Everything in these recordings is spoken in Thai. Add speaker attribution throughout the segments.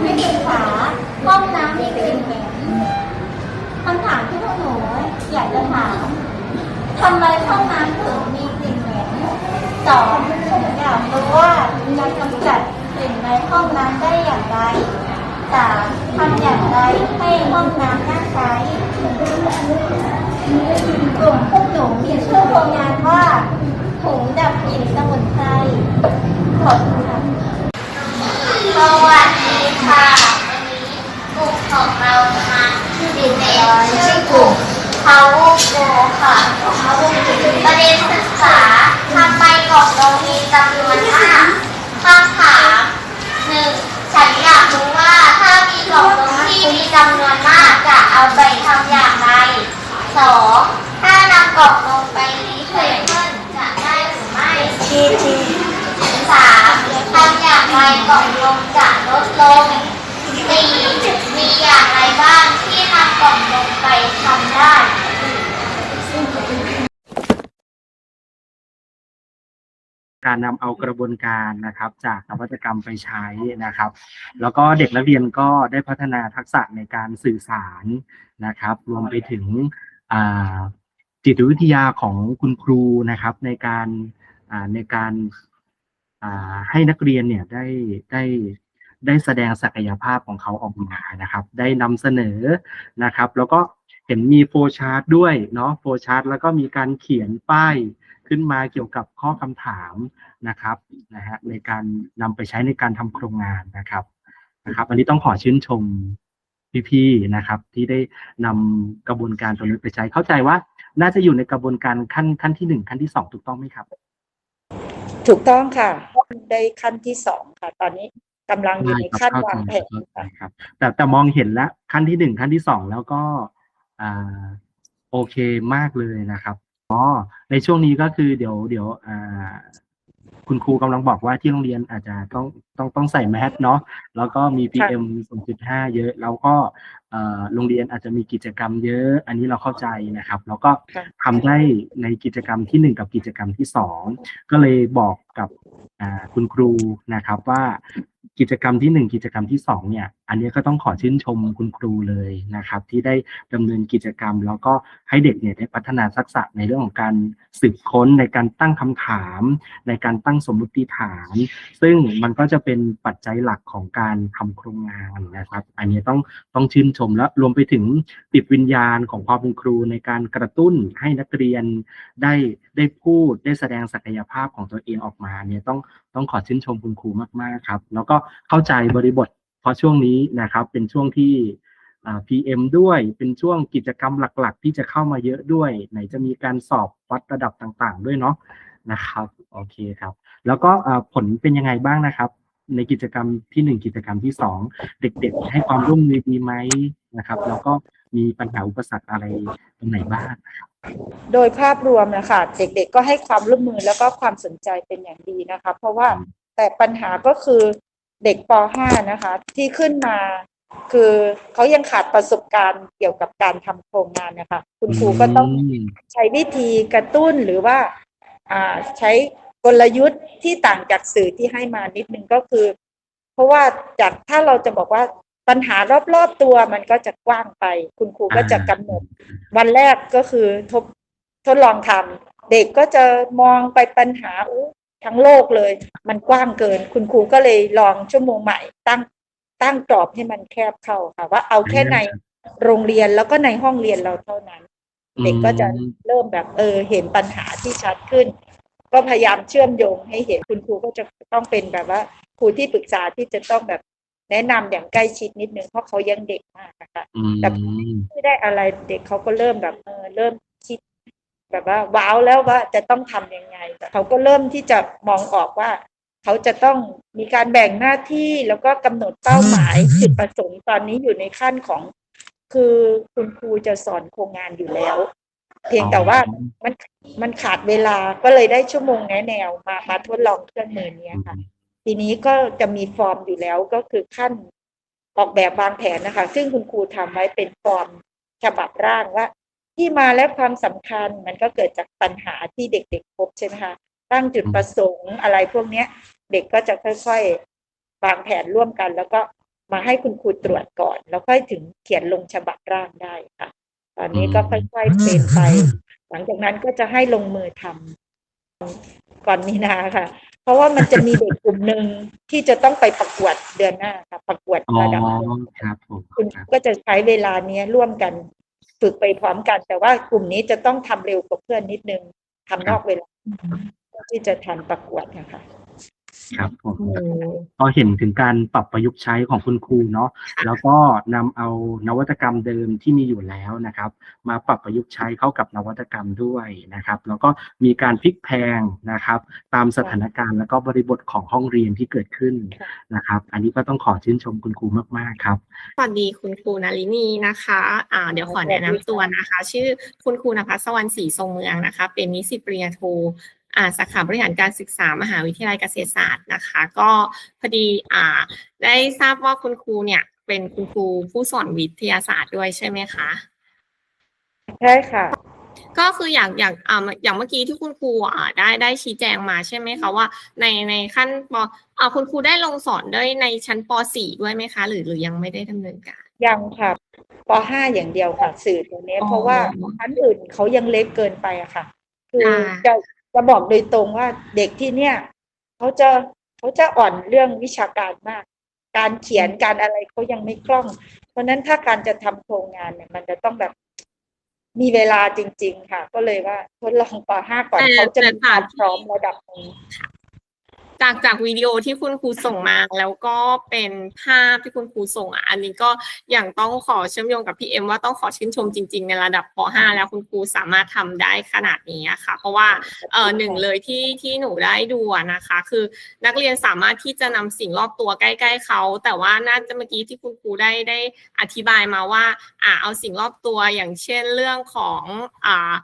Speaker 1: ไม่เป็นขาห้องน้ำมีกลิ่นเหม็นคำถามที่พวกหนูอยากจะถามทำไมห้องน้ำถึงมีกลิ่นเหม็นตองอยากรู้ว่าจะกำจัดกลิ่นในห้องน้ำได้อย่างไรสามทำอย่างไรให้ห้องน้ำน่าใช้กลุ่มพวกหนูมีชื่อโครงงานว่าถุงดับกลิ่นสมุนไพรขอบคุณค่ะ
Speaker 2: สวัสดีค่ะ วันนี้กลุ่มของเราจะมาดินในชื่อกลุ่ม Power Go ค่ะประเด็นศึกษาทำไมกล่องนมมีจำนวนมากคำถามหนึ่งฉันอยากรู้ว่าถ้ามีกล่องนมที่มีจำนวนมากจะเอาไปทำอย่างไรสองถ้านำกล่องนมไปรีไซเคิลจะได้หรือไม่สาม ทำอย่างไรกล่องนมจะลดลงสี่มีอย่างไรบ้างที่นำกล่องนมไปทำได้
Speaker 3: การนำเอากระบวนการนะครับ จากนวัตกรรมไปใช้นะครับ แล้วก็เด็กนักเรียนก็ได้พัฒนาทักษะในการสื่อสารนะครับ รวมไปถึงจิตวิทยาของคุณครูนะครับในการในการ ให้นักเรียนเนี่ยได้ได้ได้แสดงศักยภาพของเขาออกมานะครับ ได้นำเสนอนะครับ แล้วก็เห็นมีโฟชาร์ตด้วยเนาะโฟชาร์ตแล้วก็มีการเขียนป้ายขึ้นมาเกี่ยวกับข้อคำถามนะครับนะฮะในการนำไปใช้ในการทำโครงงานนะครับนะครับ อันนี้ต้องขอชื่นชมพี่ๆนะครับ ที่ได้นำกระบวนการตรงนี้ไปใช้เข้าใจว่า น่าจะอยู่ในกระบวนการขั้นขั้นที่หนึ่งขั้นที่สองถูกต้องไหมครับ
Speaker 4: ถูกต้องค่ะ ได้ขั้นที่สองค่ะ ตอนนี้กำลังอยู่ในขั้นวางแผน
Speaker 3: เข้าใจ
Speaker 4: ค่ะ
Speaker 3: ครับ แต่แต่มองเห็นแล้วขั้นที่หนึ่งขั้นที่สองแล้วก็อ่าโอเคมากเลยนะครับอ๋อในช่วงนี้ก็คือเดี๋ยวเดี๋ยวอ่า คุณครูกำลังบอกว่าที่โรงเรียนอาจจะต้องต้องต้องใส่แมสเนาะแล้วก็มี PM 2.5 เยอะ แล้วก็เอ่อโรงเรียนอาจจะมีกิจกรรมเยอะ อันนี้เราเข้าใจนะครับ แล้วก็
Speaker 4: ค่ะ
Speaker 3: ทำได้ในกิจกรรมที่หนึ่งกับกิจกรรมที่สองก็เลยบอกกับอ่าคุณครูนะครับว่า กิจกรรมที่หนึ่งกิจกรรมที่สองเนี่ย อันนี้ก็ต้องขอชื่นชมคุณครูเลยนะครับ ที่ได้ดำเนินกิจกรรม แล้วก็ให้เด็กเนี่ยได้พัฒนาทักษะในเรื่องของการสืบค้นในการตั้งคำถาม ในการตั้งสมมติฐาน ซึ่งมันก็จะเป็นปัจจัยหลักของการทำโครงงานนะครับ อันนี้ต้องต้องชื่นชมและรวมไปถึงติดวิญญาณของความเป็นครูในการกระตุ้นให้นักเรียนได้ได้พูดได้แสดงศักยภาพของตัวเองออกมาเนี่ยต้องต้องขอชื่นชมคุณครูมากๆครับ แล้วก็เข้าใจบริบท เพราะช่วงนี้นะครับ เป็นช่วงที่อ่า PM ด้วยเป็นช่วงกิจกรรมหลัก ๆ ที่จะเข้ามาเยอะด้วย ไหนจะมีการสอบวัดระดับต่างๆ ด้วยเนาะนะครับโอเคครับ แล้วก็อ่าผลเป็นยังไงบ้างนะครับ ในกิจกรรมที่หนึ่งกิจกรรมที่สองเด็กๆ ให้ความร่วมมือดีไหมนะครับ แล้วก็มีปัญหาอุปสรรคอะไรตรงไหนบ้าง
Speaker 4: โดยภาพรวมนะคะเด็กๆ ก็ให้ความร่วมมือแล้วก็ความสนใจเป็นอย่างดีนะคะ เพราะว่าแต่ปัญหาก็คือ เด็กป .5 นะคะ ที่ขึ้นมาคือเขายังขาดประสบการณ์เกี่ยวกับการทำโครงงานนะคะ คุณครูก็ต้อง
Speaker 3: ม
Speaker 4: ใช้วิธีกระตุ้นหรือว่าอ่าใช้กลยุทธ์ที่ต่างจากสื่อที่ให้มานิดนึงก็คือ เพราะว่าจากถ้าเราจะบอกว่าปัญหารอบๆตัวมันก็จะกว้างไป คุณครูก็จะกำหนด วันแรกก็คือทบทดลองทำเด็กก็จะมองไปปัญหาอู้ ทั้งโลกเลย มันกว้างเกิน คุณครูก็เลยลองชั่วโมงใหม่ ตั้งตั้งกรอบให้มันแคบเข้าค่ะ ว่าเอาแค่ในโรงเรียนแล้วก็ในห้องเรียนเราเท่านั้น เด็กก็จะเริ่มแบบเออ เห็นปัญหาที่ชัดขึ้น ก็พยายามเชื่อมโยงให้เห็นคุณครูก็จะต้องเป็นแบบว่าครูที่ปรึกษาที่จะต้องแบบแนะนำอย่างใกล้ชิดนิดนึงเพราะเขายังเด็กมากนะคะ
Speaker 3: อืม
Speaker 4: แต่ไม่ได้อะไรเด็กเขาก็เริ่มแบบเออเริ่มคิด แบบว่าว้าวแล้วว่าจะต้องทำยังไงแต่เขาก็เริ่มที่จะมองออกว่า เขาจะต้องมีการแบ่งหน้าที่แล้วก็กำหนดเป้าหมายจุดประสงค์ตอนนี้อยู่ในขั้นของ คือคุณครูจะสอนโครงงานอยู่แล้ว เพียงแต่ว่ามันมันขาดเวลาก็เลยได้ชั่วโมงแนะแนวมามาทดลองเครื่องมือเนี้ยค่ะ ทีนี้ก็จะมีฟอร์มอยู่แล้วก็คือขั้นออกแบบวางแผนนะคะ ซึ่งคุณครูทำไว้เป็นฟอร์มฉบับร่างว่า ที่มาและความสำคัญมันก็เกิดจากปัญหาที่เด็กๆพบใช่ไหมคะตั้งจุดประสงค์อะไรพวกเนี้ย เด็กก็จะค่อยๆวางแผนร่วมกัน แล้วก็มาให้คุณครูตรวจก่อน แล้วค่อยถึงเขียนลงฉบับร่างได้ค่ะ ตอนนี้ก็ค่อยๆเป็นไป หลังจากนั้นก็จะให้ลงมือทก่อนมีนาค่ะ เพราะว่ามันจะมีเด็กกลุ่มหนึ่งที่จะต้องไปประกวดเดือนหน้าค่ะ ประกวด
Speaker 3: อ๋อ
Speaker 4: ระดับ
Speaker 3: ครับผม
Speaker 4: คุณ
Speaker 3: ครับ
Speaker 4: ก็จะใช้เวลาเนี้ยร่วมกัน ฝึกไปพร้อมกัน แต่ว่ากลุ่มนี้จะต้องทำเร็วกว่าเพื่อนนิดนึงทำนอกเวลาที่จะทันประกวดนะคะ
Speaker 3: ครับผมก็เห็นถึงการปรับประยุกต์ใช้ของคุณครูเนาะแล้วก็นำเอานวัตกรรมเดิมที่มีอยู่แล้วนะครับ มาปรับประยุกต์ใช้เข้ากับนวัตกรรมด้วยนะครับ แล้วก็มีการพลิกแพลงนะครับ ตามสถานการณ์แล้วก็บริบทของห้องเรียนที่เกิดขึ้นนะครับ อันนี้ก็ต้องขอชื่นชมคุณครูมากๆครับ
Speaker 5: สวัสดีคุณครูนารินีนะคะอ่าเดี๋ยวขอแนะนำตัวนะคะ ชื่อคุณครูนภัสสวรรณศรีทรงเมืองนะคะ เป็นนิสิตปริญญาโทอ่า สาขาบริหารการศึกษามหาวิทยาลัยเกษตรศาสตร์นะคะ ก็พอดีอ่าได้ทราบว่าคุณครูเนี่ยเป็นคุณครูผู้สอนวิทยาศาสตร์ด้วยใช่ไหมคะ
Speaker 4: ใช่ค่ะ
Speaker 5: ก็คืออย่างอย่างอ่าอย่างเมื่อกี้ที่คุณครูอ่าได้ได้ชี้แจงมาใช่ไหมคะว่าในในขั้นปอ่าคุณครูได้ลงสอนด้วยในชั้นป .4 ด้วยไหมคะ หรือหรือยังไม่ได้ดำเนินการ
Speaker 4: ยังค่ะป .5 อย่างเดียวค่ะ สื่อตัวนี้
Speaker 5: อ๋อ
Speaker 4: เพราะว่าชั้นอื่นเขายังเล็กเกินไปอะค่ะ คือ
Speaker 5: ค่ะ
Speaker 4: จะ จะบอกโดยตรงว่าเด็กที่เนี่ยเขาจะเขาจะอ่อนเรื่องวิชาการมาก การเขียนการอะไรเขายังไม่คล่อง เพราะฉะนั้นถ้าการจะทำโครงงานเนี่ย มันจะต้องแบบมีเวลาจริง ๆ ค่ะ ก็เลยว่าทดลองป .5 ก่อน
Speaker 5: แต่
Speaker 4: เขาจะ
Speaker 5: แต่
Speaker 4: มีความ
Speaker 5: จาก
Speaker 4: พร้อมระดับหนึง
Speaker 5: จากจากวิดีโอที่คุณครูส่งมา แล้วก็เป็นภาพที่คุณครูส่งอะอันนี้ก็อย่างต้องขอเชื่อมโยงกับพี่เอ็มว่าต้องขอชื่นชมจริง ๆ ในระดับป .5 แล้วคุณครูสามารถทำได้ขนาดนี้อะค่ะ เพราะว่าเออหนึ่งเลยที่ที่หนูได้ดูอะนะคะ คือนักเรียนสามารถที่จะนำสิ่งรอบตัวใกล้ ๆเขา แต่ว่าน่าจะเมื่อกี้ที่คุณครูได้ได้อธิบายมาว่าอ่าเอาสิ่งรอบตัวอย่างเช่นเรื่องของอ่า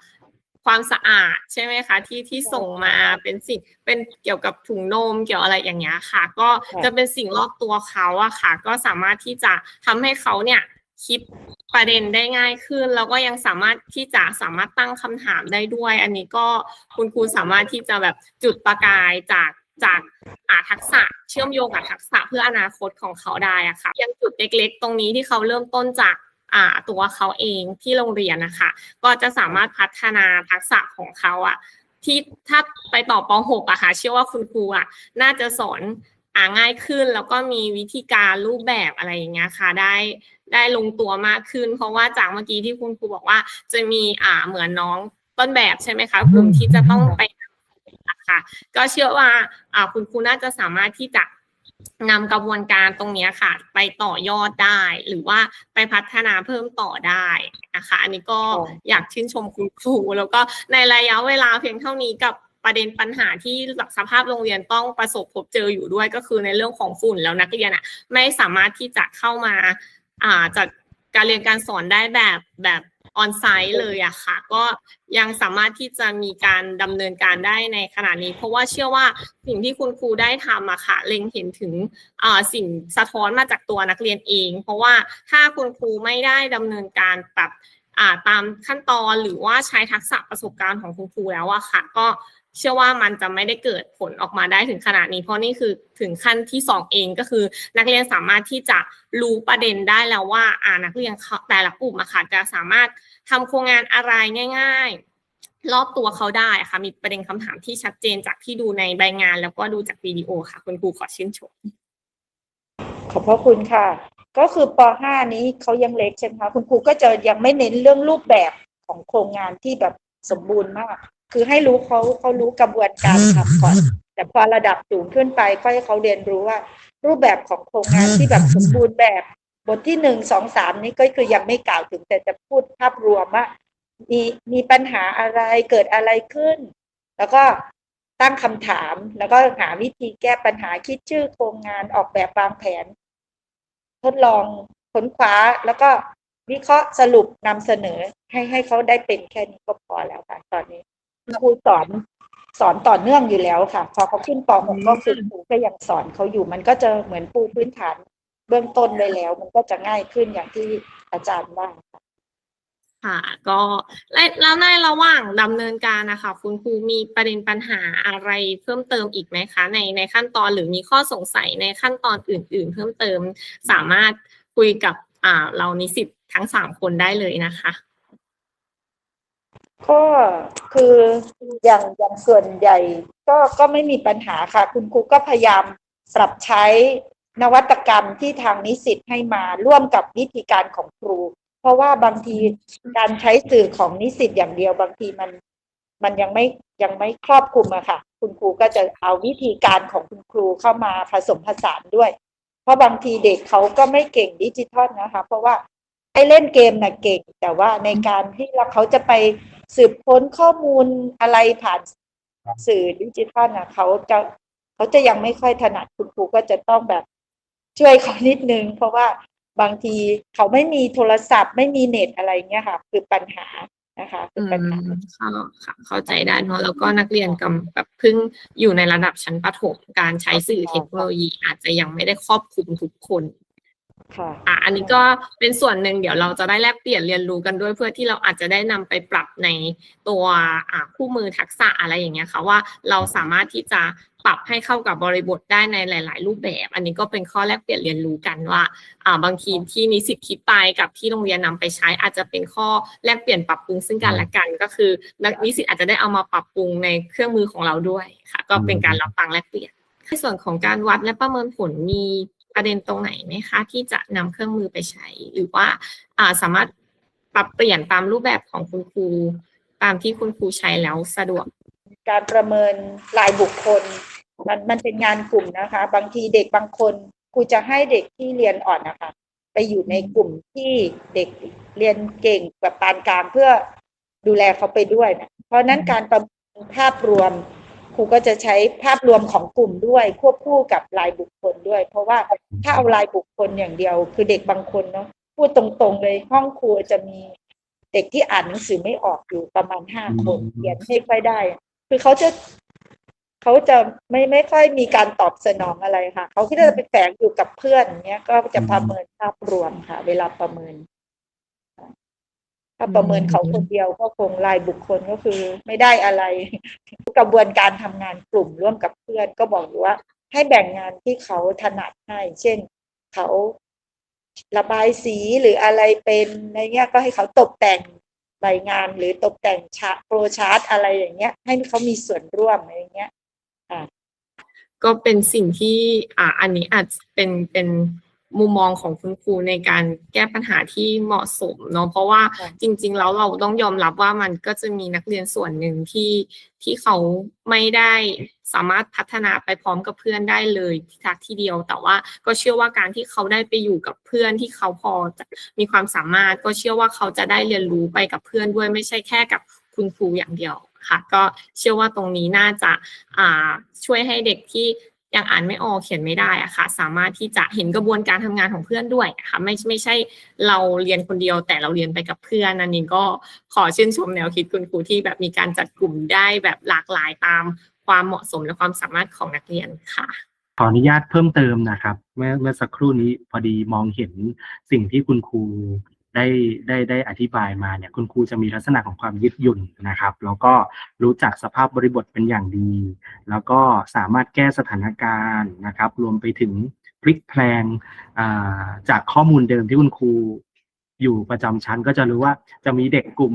Speaker 5: ความสะอาดใช่ไหมคะที่ที่ส่งมาเป็นสิ่งเป็นเกี่ยวกับถุงนมเกี่ยวอะไรอย่างเงี้ยค่ะ ก็
Speaker 4: ค่ะ
Speaker 5: จะเป็นสิ่งรอบตัวเขาอะค่ะ ก็สามารถที่จะทำให้เขาเนี่ยคิดประเด็นได้ง่ายขึ้น แล้วก็ยังสามารถที่จะสามารถตั้งคำถามได้ด้วย อันนี้ก็คุณครูสามารถที่จะแบบจุดประกายจากจากอาทักษะเชื่อมโยงกับทักษะเพื่ออนาคตของเขาได้อะค่ะ ยังจุดเล็กๆ ตรงนี้ที่เขาเริ่มต้นจากอ่า ตัวเขาเองที่โรงเรียนนะคะก็จะสามารถพัฒนาทักษะของเขาอะที่ถ้าไปต่อป .6 อะค่ะเชื่อว่าคุณครูอะน่าจะสอนอ่าง่ายขึ้นแล้วก็มีวิธีการรูปแบบอะไรอย่างเงี้ยค่ะได้ได้ลงตัวมากขึ้น เพราะว่าจากเมื่อกี้ที่คุณครูบอกว่า จะมีอ่าเหมือนน้องต้นแบบใช่ไหมคะกลุ่มที่จะต้องไปอะค่ะก็เชื่อว่าอ่าคุณครูน่าจะสามารถที่จะ นำกระบวนการตรงเนี้ยค่ะ ไปต่อยอดได้ หรือว่าไปพัฒนาเพิ่มต่อได้นะคะ อันนี้ก็
Speaker 4: อ๋อ
Speaker 5: อยากชื่นชมคุณครู แล้วก็ในระยะเวลาเพียงเท่านี้กับประเด็นปัญหาที่สภาพโรงเรียนต้องประสบพบเจออยู่ด้วยก็คือในเรื่องของฝุ่นแล้วนักเรียนอะไม่สามารถที่จะเข้ามาอ่าจัด การเรียนการสอนได้แบบแบบออนไซต์เลยอะค่ะ ก็ยังสามารถที่จะมีการดำเนินการได้ในขณะนี้ เพราะว่าเชื่อว่าสิ่งที่คุณครูได้ทำอะค่ะ เล็งเห็นถึงสิ่งสะท้อนมาจากตัวนักเรียนเอง เพราะว่าถ้าคุณครูไม่ได้ดำเนินการปรับตามขั้นตอนหรือว่าใช้ทักษะประสบการณ์ของคุณครูแล้วอะค่ะ ก็ เชื่อว่ามันจะไม่ได้เกิดผลออกมาได้ถึงขนาดนี้ เพราะนี่คือถึงขั้นที่สองเองก็คือ นักเรียนสามารถที่จะรู้ประเด็นได้แล้วว่าอ่านักเรียนแต่ละกลุ่มอะค่ะจะสามารถทำโครงงานอะไรง่าย ๆ รอบตัวเขาได้ค่ะมีประเด็นคำถามที่ชัดเจนจากที่ดูในใบงาน แล้วก็ดูจากวิดีโอค่ะ คุณครูขอชื่นชม
Speaker 4: ขอบพระคุณค่ะ ก็คือป .5 นี้เขายังเล็กใช่ไหมคะคุณครูก็จะยังไม่เน้นเรื่องรูปแบบของโครงงานที่แบบสมบูรณ์มาก คือให้รู้เขาเขารู้กระบวนการทำก่อน แต่พอระดับสูงขึ้นไปก็ให้เขาเรียนรู้ว่า รูปแบบของโครงงานที่แบบสมบูรณ์แบบ บทที่หนึ่งสองสามนี้ก็คือยังไม่กล่าวถึงแต่จะพูดภาพรวมว่ามีมีปัญหาอะไรเกิดอะไรขึ้น แล้วก็ตั้งคำถามแล้วก็หาวิธีแก้ปัญหาคิดชื่อโครงงานออกแบบวางแผน ทดลองค้นคว้าแล้วก็วิเคราะห์สรุปนำเสนอให้ให้เขาได้เป็นแค่นี้ก็พอแล้วค่ะตอนนี้ ครูสอนสอนต่อเนื่องอยู่แล้วค่ะ พอเขาขึ้นป .6 ก็คือครูก็ยังสอนเขาอยู่มันก็จะเหมือนปูพื้นฐานเบื้องต้นไว้แล้ว มันก็จะง่ายขึ้นอย่างที่อาจารย์ว่าค่ะ
Speaker 5: ค่ะก็และแล้วในระหว่างดำเนินการนะคะคุณครูมีประเด็นปัญหาอะไรเพิ่มเติมอีกไหมคะ ในในขั้นตอนหรือมีข้อสงสัยในขั้นตอนอื่น ๆ เพิ่มเติมสามารถคุยกับอ่าเรานิสิตทั้งสามคนได้เลยนะคะ
Speaker 4: ก็คืออย่างอย่างส่วนใหญ่ ก็ก็ไม่มีปัญหาค่ะ คุณครูก็พยายามปรับใช้นวัตกรรมที่ทางนิสิตให้มาร่วมกับวิธีการของครู เพราะว่าบางทีการใช้สื่อของนิสิตอย่างเดียวบางทีมัน มันยังไม่ยังไม่ครอบคลุมอะค่ะ คุณครูก็จะเอาวิธีการของคุณครูเข้ามาผสมผสานด้วย เพราะบางทีเด็กเขาก็ไม่เก่งดิจิทัลนะคะ เพราะว่าไอ้เล่นเกมน่ะเก่ง แต่ว่าในการที่เราเขาจะไป สืบค้นข้อมูลอะไรผ่านสื่อดิจิทัลน่ะเขาจะเขาจะยังไม่ค่อยถนัดคุณครูก็จะต้องแบบช่วยเขานิดนึง เพราะว่าบางทีเขาไม่มีโทรศัพท์ ไม่มีเน็ตอะไรเงี้ยค่ะ คือปัญหานะคะคือปัญหา
Speaker 5: อืมเข้าค่ะเข้าใจได้เนอะแล้วก็นักเรียนกำแบบเพิ่งอยู่ในระดับชั้นประถมการใช้สื่อเทคโนโลยีอาจจะยังไม่ได้ครอบคลุมทุกคน
Speaker 4: ค่ะ
Speaker 5: อะอันนี้ก็เป็นส่วนหนึ่งเดี๋ยวเราจะได้แลกเปลี่ยนเรียนรู้กันด้วยเพื่อที่เราอาจจะได้นำไปปรับในตัวอ่าคู่มือทักษะอะไรอย่างเงี้ยค่ะว่าเราสามารถที่จะปรับให้เข้ากับบริบทได้ในหลาย ๆ รูปแบบ อันนี้ก็เป็นข้อแลกเปลี่ยนเรียนรู้กันว่าอ่าบางทีที่นิสิตคิดไปกับที่โรงเรียนนำไปใช้ อาจจะเป็นข้อแลกเปลี่ยนปรับปรุงซึ่งกันและกัน ก็คือนักนิสิตอาจจะได้เอามาปรับปรุงในเครื่องมือของเราด้วยค่ะ ก็เป็นการรับฟังแลกเปลี่ยนในส่วนของการวัดและประเมินผลมี ประเด็นตรงไหนไหมคะ ที่จะนำเครื่องมือไปใช้ หรือว่าสามารถปรับเปลี่ยนตามรูปแบบของคุณครูตามที่คุณครูใช้แล้วสะดวก
Speaker 4: การประเมินรายบุคคล มันมันเป็นงานกลุ่มนะคะ บางทีเด็กบางคนครูจะให้เด็กที่เรียนอ่อนนะคะ ไปอยู่ในกลุ่มที่เด็กเรียนเก่งแบบปานกลางเพื่อดูแลเขาไปด้วยนะเพราะนั้นการประเมินภาพรวม ครูก็จะใช้ภาพรวมของกลุ่มด้วย ควบคู่กับรายบุคคลด้วย เพราะว่าถ้าเอารายบุคคลอย่างเดียว คือเด็กบางคนเนาะพูดตรงๆเลยห้องครูจะมีเด็กที่อ่านหนังสือไม่ออกอยู่ประมาณห้าคน
Speaker 3: อืม
Speaker 4: เขียนไม่ค่อยได้ คือเขาจะเขาจะไม่ไม่ค่อยมีการตอบสนองอะไรค่ะ เขาก็จะไปแฝงอยู่กับเพื่อนอย่างเงี้ยก็จะประเมินภาพรวมค่ะ เวลาประเมิน ถ้าประเมินเขาคนเดียวก็คงรายบุคคลก็คือไม่ได้อะไร กระบวนการทำงานกลุ่มร่วมกับเพื่อนก็บอกอยู่ว่า ให้แบ่งงานที่เขาถนัดให้ เช่นเขาระบายสีหรืออะไรเป็นในเงี้ยก็ให้เขาตกแต่งใบงานหรือตกแต่งชาโปรชาร์ตอะไรอย่างเงี้ย ให้เขามีส่วนร่วมอะไรเงี้ย
Speaker 5: ก็เป็นสิ่งที่อ่าอันนี้อาจเป็นเป็น มุมมองของคุณครูในการแก้ปัญหาที่เหมาะสมเนาะเพราะว่า
Speaker 4: ค่ะ
Speaker 5: จริง ๆ แล้วเราต้องยอมรับว่ามันก็จะมีนักเรียนส่วนหนึ่งที่ที่เขาไม่ได้สามารถพัฒนาไปพร้อมกับเพื่อนได้เลยทักทีเดียว แต่ว่าก็เชื่อว่าการที่เขาได้ไปอยู่กับเพื่อนที่เขาพอจะมีความสามารถ ก็เชื่อว่าเขาจะได้เรียนรู้ไปกับเพื่อนด้วยไม่ใช่แค่กับคุณครูอย่างเดียวค่ะ ก็เชื่อว่าตรงนี้น่าจะอ่าช่วยให้เด็กที่ ยังอ่านไม่ออกเขียนไม่ได้อะค่ะ สามารถที่จะเห็นกระบวนการทำงานของเพื่อนด้วยะค่ะไม่ไม่ใช่เราเรียนคนเดียวแต่เราเรียนไปกับเพื่อนอันนี้ก็ขอชื่นชมแนวคิดคุณครูที่แบบมีการจัดกลุ่มได้แบบหลากหลายตามความเหมาะสมและความสามารถของนักเรียนค่ะ
Speaker 3: ขออนุญาตเพิ่มเติมนะครับ เมื่อเมื่อสักครู่นี้พอดีมองเห็นสิ่งที่คุณครู ได้ได้ได้อธิบายมาเนี่ยคุณครูจะมีลักษณะของความยืดหยุ่นนะครับ แล้วก็รู้จักสภาพบริบทเป็นอย่างดี แล้วก็สามารถแก้สถานการณ์นะครับ รวมไปถึงพลิกแพลงจากข้อมูลเดิมที่คุณครูอยู่ประจำชั้นก็จะรู้ว่าจะมีเด็กกลุ่ม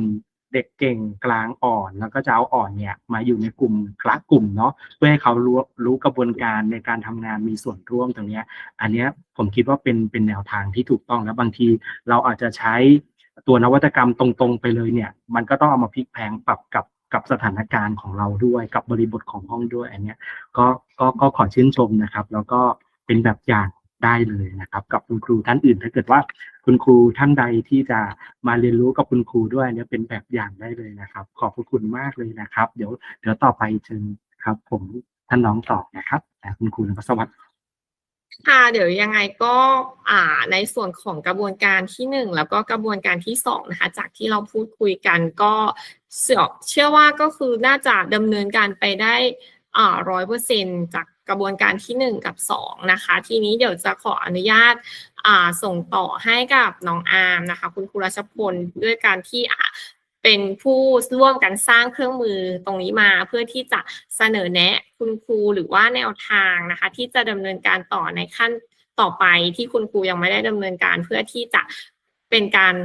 Speaker 3: เด็กเก่งกลางอ่อน แล้วก็จะเอาอ่อนเนี่ยมาอยู่ในกลุ่มคละกลุ่มเนาะเพื่อให้เขารู้รู้กระบวนการในการทำงานมีส่วนร่วมตรงเนี้ยอันเนี้ยผมคิดว่าเป็นเป็นแนวทางที่ถูกต้องแล้วบางทีเราอาจจะใช้ตัวนวัตกรรมตรงๆไปเลยเนี่ย มันก็ต้องเอามาพลิกแพลงปรับกับกับสถานการณ์ของเราด้วยกับบริบทของห้องด้วยอันเนี้ยก็ก็ก็ขอชื่นชมนะครับ แล้วก็เป็นแบบอย่าง ได้เลยนะครับ กับคุณครูท่านอื่น ถ้าเกิดว่าคุณครูท่านใดที่จะมาเรียนรู้กับคุณครูด้วยเนี่ยเป็นแบบอย่างได้เลยนะครับ ขอบพระคุณมากเลยนะครับ เดี๋ยวเดี๋ยวต่อไปเชิญครับ ผมท่านน้องตอบนะครับอ่คุณครูนภสวัสดิ์
Speaker 5: ค่ะเดี๋ยวยังไงก็อ่าในส่วนของกระบวนการที่หนึ่งแล้วก็กระบวนการที่สองนะคะจากที่เราพูดคุยกันก็เชื่อเชื่อว่าก็คือน่าจะดำเนินการไปได้อ่าร้อยเปอร์เซ็นจาก กระบวนการที่หนึ่งกับสองนะคะ ทีนี้เดี๋ยวจะขออนุญาตาส่งต่อให้กับน้องอาร์มนะคะ คุณครูรัชพลด้วยการที่เป็นผู้ร่วมกันสร้างเครื่องมือตรงนี้มาเพื่อที่จะเสนอแนะคุณครูหรือว่าแนวทางนะคะ ที่จะดำเนินการต่อในขั้นต่อไปที่คุณครูยังไม่ได้ดำเนินการเพื่อที่จะเป็นการ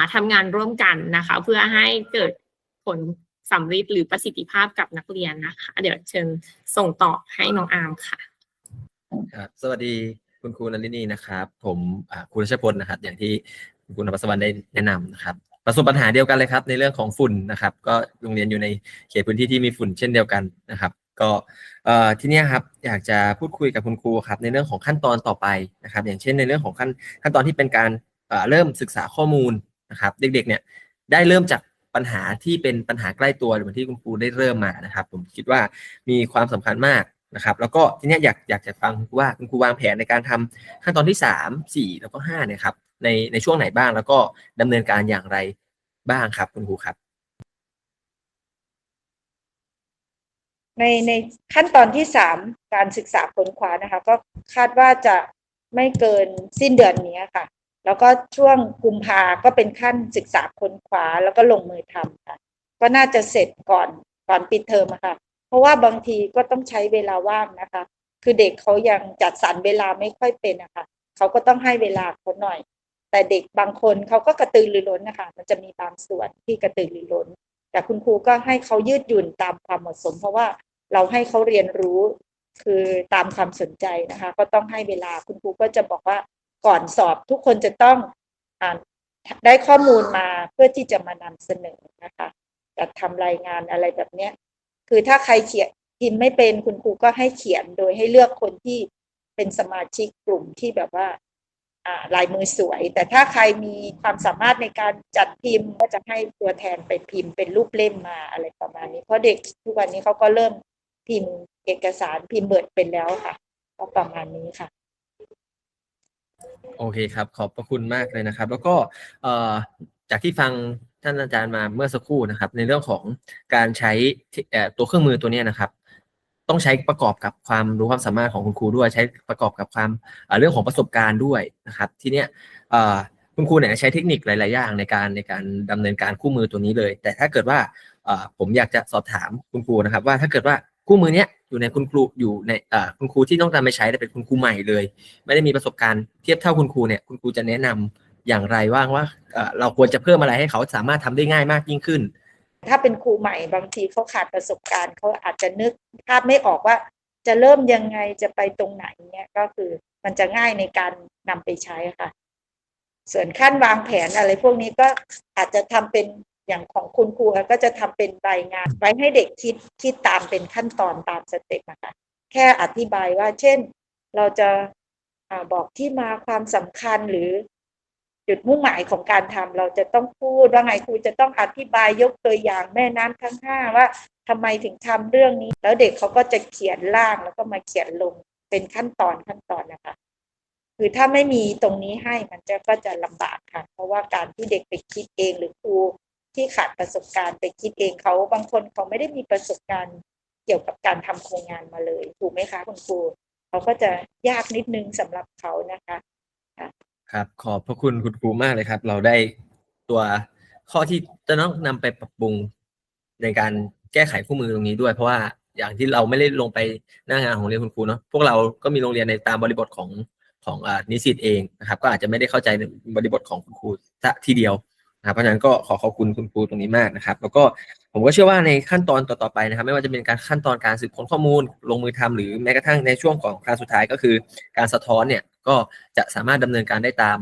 Speaker 5: าทำงานร่วมกันนะคะ เพื่อให้เกิดผล สำฤทธิ์หรือประสิทธิภาพกับนักเรียนนะคะ เดี๋ยวเชิญส่งต่อให้น้องอาร์มค่ะ
Speaker 6: ครับสวัสดีคุณครูนันลินีนะครับ ผมครูรัชพลนะครับ อย่างที่คุณนภัสวรรณได้แนะนำนะครับประสบปัญหาเดียวกันเลยครับ ในเรื่องของฝุ่นนะครับ ก็โรงเรียนอยู่ในเขตพื้นที่ที่มีฝุ่นเช่นเดียวกันนะครับ ก็ที่นี้ครับอยากจะพูดคุยกับคุณครูครับ ในเรื่องของขั้นตอนต่อไปนะครับ อย่างเช่นในเรื่องของขั้นขั้นตอนที่เป็นการเริ่มศึกษาข้อมูลนะครับ เด็กๆเนี่ยได้เริ่มจาก ปัญหาที่เป็นปัญหาใกล้ตัวเหมือนที่คุณครูได้เริ่มมานะครับ ผมคิดว่ามีความสำคัญมากนะครับ แล้วก็ทีนี้อยากอยากจะฟังคุณครูว่าคุณครูวางแผนในการทำขั้นตอนที่สามสี่แล้วก็ห้าเนี่ยครับในในช่วงไหนบ้างแล้วก็ดำเนินการอย่างไรบ้างครับ คุณครูครับ
Speaker 4: ในในขั้นตอนที่สามการศึกษาค้นคว้านะคะ ก็คาดว่าจะไม่เกินสิ้นเดือนนี้ค่ะ แล้วก็ช่วงกุมภาก็เป็นขั้นศึกษาค้นคว้าแล้วก็ลงมือทำค่ะ ก็น่าจะเสร็จก่อนก่อนปิดเทอมค่ะ เพราะว่าบางทีก็ต้องใช้เวลาว่างนะคะ คือเด็กเขายังจัดสรรเวลาไม่ค่อยเป็นนะคะเขาก็ต้องให้เวลาเขาหน่อย แต่เด็กบางคนเขาก็กระตือรือร้นนะคะ มันจะมีบางส่วนที่กระตือรือร้น แต่คุณครูก็ให้เขายืดหยุ่นตามความเหมาะสม เพราะว่าเราให้เขาเรียนรู้คือตามความสนใจนะคะ ก็ต้องให้เวลาคุณครูก็จะบอกว่า ก่อนสอบทุกคนจะต้องอ่านได้ข้อมูลมาเพื่อที่จะมานำเสนอนะคะจัดทำรายงานอะไรแบบเนี้ย คือถ้าใครเขียนพิมพ์ไม่เป็นคุณครูก็ให้เขียนโดยให้เลือกคนที่เป็นสมาชิกกลุ่มที่แบบว่าอ่าลายมือสวย แต่ถ้าใครมีความสามารถในการจัดพิมพ์ก็จะให้ตัวแทนไปพิมพ์เป็นรูปเล่มมาอะไรประมาณนี้ เพราะเด็กทุกวันนี้เขาก็เริ่มพิมพ์เอกสารพิมพ์เบิดเป็นแล้วค่ะ ก็ประมาณนี้ค่ะ
Speaker 6: โอเคครับขอบพระคุณมากเลยนะครับ แล้วก็จากที่ฟังท่านอาจารย์มาเมื่อสักครู่นะครับ ในเรื่องของการใช้ตัวเครื่องมือตัวนี้นะครับ ต้องใช้ประกอบกับความรู้ความสามารถของคุณครูด้วย ใช้ประกอบกับความเรื่องของประสบการณ์ด้วยนะครับ ทีเนี้ยคุณครูเนี่ยใช้เทคนิคหลาย ๆ อย่างในการในการดำเนินการคู่มือตัวนี้เลย แต่ถ้าเกิดว่าผมอยากจะสอบถามคุณครูนะครับ ว่าถ้าเกิดว่าคู่มือเนี้ย อยู่ในคุณครูอยู่ในคุณครูที่ต้องการไปใช้เนี่เป็นคุณครูใหม่เลย ไม่ได้มีประสบการณ์เทียบเท่าคุณครูเนี่ยคุณครูจะแนะนำอย่างไรว่างว่าเอ่อเราควรจะเพิ่มอะไรให้เขาสามารถทำได้ง่ายมากยิ่งขึ้น
Speaker 4: ถ้าเป็นครูใหม่บางทีเขาขาดประสบการณ์เขาอาจจะนึกภาพไม่ออกว่า จะเริ่มยังไงจะไปตรงไหนเนี่ยก็คือมันจะง่ายในการนำไปใช้ค่ะ ส่วนขั้นวางแผนอะไรพวกนี้ก็อาจจะทำเป็น อย่างของคุณครูก็จะทำเป็นใบงาน ไว้ให้เด็กคิดคิดตามเป็นขั้นตอนตามสเต็ปนะคะแค่อธิบายว่า เช่น เราจะอาบอกที่มาความสำคัญหรือจุดมุ่งหมายของการทำเราจะต้องพูดว่าไงครูจะต้องอธิบายยกตัวอย่างแม่น้ำทั้งห้าว่าทำไมถึงทำเรื่องนี้ แล้วเด็กเขาก็จะเขียนร่างแล้วก็มาเขียนลงเป็นขั้นตอนขั้นตอนนะคะคือถ้าไม่มีตรงนี้ให้มันจะก็จะลำบากค่ะ เพราะว่าการที่เด็กไปคิดเองหรือครู ที่ขาดประสบการณ์ไปคิดเองเขาบางคนเขาไม่ได้มีประสบการณ์เกี่ยวกับการทำโครงงานมาเลย ถูกไหมคะคุณครูเขาก็จะยากนิดนึงสำหรับเขานะคะ
Speaker 6: ครับขอบพระคุณคุณครูมากเลยครับ เราได้ตัวข้อที่จะต้องนำไปปรับปรุงในการแก้ไขคู่มือตรงนี้ด้วย เพราะว่าอย่างที่เราไม่ได้ลงไปหน้างานของเรียนคุณครูเนาะพวกเราก็มีโรงเรียนในตามบริบทของของอนิสิตเองนะครับ ก็อาจจะไม่ได้เข้าใจบริบทของคุณครูทีเดียว นะเพราะฉะนั้นก็ขอขอบคุณคุณครูตรงนี้มากนะครับ แล้วก็ผมก็เชื่อว่าในขั้นตอนต่อๆไปนะครับ ไม่ว่าจะเป็นการขั้นตอนการสืบค้นข้อมูล ลงมือทำหรือแม้กระทั่งในช่วงของครั้งสุดท้ายก็คือ การสะท้อนเนี่ยก็จะสามารถดำเนินการได้ตาม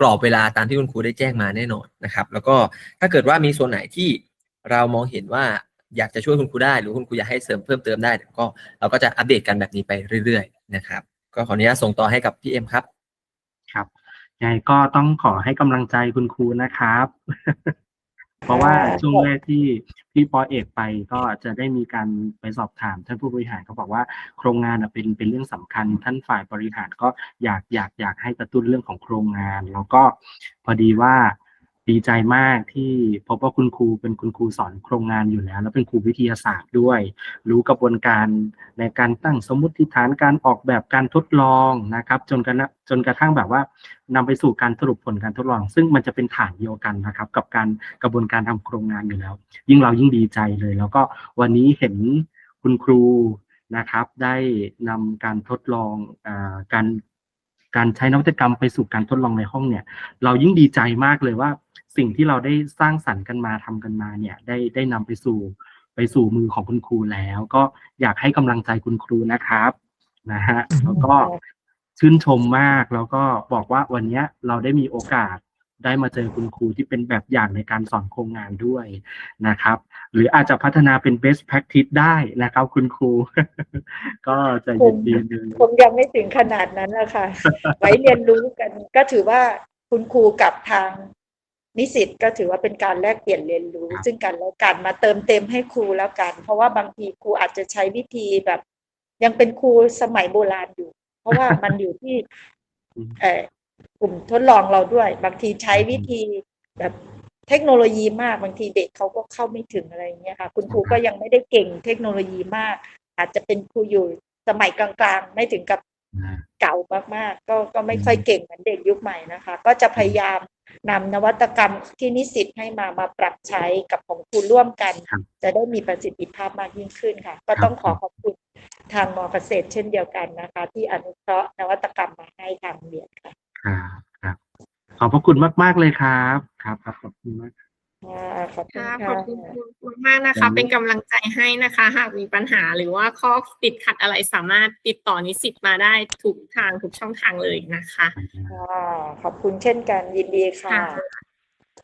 Speaker 6: กรอบเวลาตามที่คุณครูได้แจ้งมาแน่นอนนะครับ แล้วก็ถ้าเกิดว่ามีส่วนไหนที่เรามองเห็นว่าอยากจะช่วยคุณครูได้ หรือคุณครูอยากให้เสริมเพิ่มเติมได้ก็เราก็จะอัปเดตกันแบบนี้ไปเรื่อย ๆ นะครับ ก็ขออนุญาตส่งต่อให้กับพี่เอ็มครับ
Speaker 3: ครับ ยังไงก็ต้องขอให้กำลังใจคุณครูนะครับ เพราะว่าช่วงแรกที่พี่ปอเอกไปก็จะได้มีการไปสอบถาม ท่านผู้บริหารเขาบอกว่าโครงงานน่ะเป็นเป็นเรื่องสำคัญ ท่านฝ่ายบริหารก็อยากอยากอยากให้กระตุ้นเรื่องของโครงงาน แล้วก็พอดีว่า ดีใจมากที่พบว่าคุณครูเป็นคุณครูสอนโครงงานอยู่แล้ว แล้วเป็นครูวิทยาศาสตร์ด้วย รู้กระบวนการในการตั้งสมมติฐานการออกแบบการทดลองนะครับ จนกระทั่งจนกระทั่งแบบว่านำไปสู่การสรุปผลการทดลอง ซึ่งมันจะเป็นฐานเดียวกันนะครับ กับการกระบวนการทำโครงงานอยู่แล้ว ยิ่งเรายิ่งดีใจเลย แล้วก็วันนี้เห็นคุณครูนะครับได้นำการทดลองอการ การใช้นวัตกรรมไปสู่การทดลองในห้องเนี่ย เรายิ่งดีใจมากเลยว่า สิ่งที่เราได้สร้างสรรค์กันมาทำกันมาเนี่ย ได้ได้นำไปสู่ไปสู่มือของคุณครูแล้ว ก็อยากให้กำลังใจคุณครูนะครับนะฮะแล้วก็ชื่นชมมากแล้วก็บอกว่าวันเนี้ยเราได้มีโอกาสได้มาเจอคุณครูที่เป็นแบบอย่างในการสอนโครงงานด้วยนะครับ หรืออาจจะพัฒนาเป็น best practice ได้นะครับ คุณครู ก็จะยินดีเลย
Speaker 4: คงยังไม่ถึงขนาดนั้นนะค่ะไว้เรียนรู้กัน ก็ถือว่าคุณครูกับทางนิสิตก็ถือว่าเป็นการแลกเปลี่ยนเรียนรู้
Speaker 3: ครับ
Speaker 4: ซึ่งกันและกันมาเติมเต็มให้ครูแล้วกัน เพราะว่าบางทีครูอาจจะใช้วิธีแบบ ยังเป็นครูสมัยโบราณอยู่ เพราะว่ามันอยู่ที่
Speaker 3: อืม
Speaker 4: เอ่อกลุ่มทดลองเราด้วย บางทีใช้วิธีแบบ เทคโนโลยีมากบางทีเด็กเขาก็เข้าไม่ถึงอะไรอย่างเงี้ยค่ะ คุณครูก็ยังไม่ได้เก่งเทคโนโลยีมาก อาจจะเป็นครูอยู่สมัยกลางๆ ไม่ถึงกับ
Speaker 3: นะ
Speaker 4: เก่ามากๆ ก็ก็ไม่ค่อยเก่งเหมือนเด็กยุคใหม่นะคะ ก็จะพยายามนำนวัตกรรมที่นิสิตให้มามาปรับใช้กับของครูร่วมกัน
Speaker 3: ครับ
Speaker 4: จะได้มีประสิทธิภาพมากยิ่งขึ้นค่ะ ก็ต้องขอขอบคุณทางมอเกษตรเช่นเดียวกันนะคะ ที่อนุเคราะห์นวัตกรรมมาให้ทางโรงเรียนค่ะ
Speaker 3: ครับครับ ขอบพระคุณมาก ๆ เลยครับ ครับครับขอบคุณมาก
Speaker 4: ค่ะขอบคุณ
Speaker 5: ค่ะข
Speaker 4: ค่ะ
Speaker 5: อบคุณคุณมากนะคะ
Speaker 3: อืม
Speaker 5: เป็นกำลังใจให้นะคะ หากมีปัญหาหรือว่าข้อติดขัดอะไรสามารถติดต่อนิสิตมาได้ทุกทางทุกช่องทางเลยนะคะ
Speaker 4: ค่ะขอบคุณเช่นกันยินดีค่ะ
Speaker 5: ค่ะ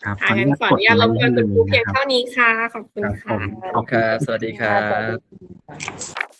Speaker 3: ครับ
Speaker 5: ค่ะงั้นขออนุญาตรบกวนคุณครูเพียงเท่านี้ค่ะ ขอบคุณ
Speaker 3: ครับผ
Speaker 5: ค่ะ
Speaker 3: ม
Speaker 6: ขอบคุณครับ สวัสดีครั
Speaker 4: สวัสดี
Speaker 6: บ
Speaker 4: ค่ะ